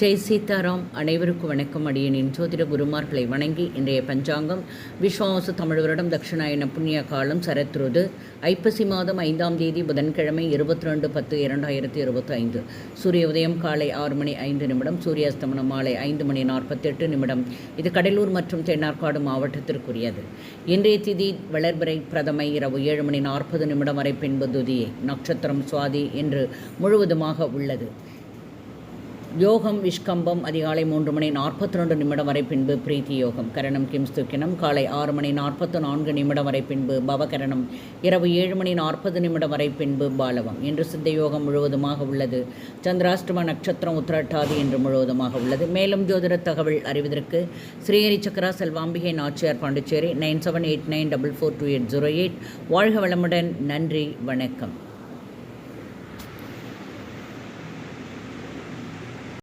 ஜெய் சீதாராம் அனைவருக்கும் வணக்கம். அடியனின் ஜோதிட குருமார்களை வணங்கி இன்றைய பஞ்சாங்கம் விஸ்வாச தமிழ் வருடம் தட்சிணாயன புண்ணிய காலம் சரத்ருது ஐப்பசி மாதம் ஐந்தாம் தேதி புதன்கிழமை இருபத்தி ரெண்டு பத்து இரண்டாயிரத்தி இருபத்தி ஐந்து சூரிய உதயம் காலை ஆறு மணி ஐந்து நிமிடம் சூரியாஸ்தமனம் மாலை ஐந்து மணி நாற்பத்தெட்டு நிமிடம். இது கடலூர் மற்றும் தென்னார்காடு மாவட்டத்திற்குரியது. இன்றைய திதி வளர்பிறை பிரதமை இரவு ஏழு மணி நாற்பது நிமிடம் வரை பின்பு துதியை. நட்சத்திரம் சுவாதி என்று முழுவதுமாக உள்ளது. யோகம் விஷ்கம்பம் அதிகாலை மூன்று மணி நாற்பத்தி ரெண்டு நிமிடம் வரை பின்பு பிரீத்தி யோகம். கரணம் கிம்ஸ்துக்கினம் காலை ஆறு மணி நாற்பத்து நான்கு நிமிடம் வரை பின்பு பவகரணம். இரவு ஏழு மணி நாற்பது நிமிடம் வரை பின்பு பாலவம். இன்று சித்த யோகம் முழுவதுமாக உள்ளது. சந்திராஷ்டம நட்சத்திரம் உத்திரட்டாதி என்று முழுவதுமாக உள்ளது. மேலும் ஜோதிட தகவல் அறிவதற்கு Srihari Chakra Selvambigai Nachiyar Pondicherry nine seven eight nine double four two eight zero eight. வாழ்க வளமுடன். நன்றி. வணக்கம்.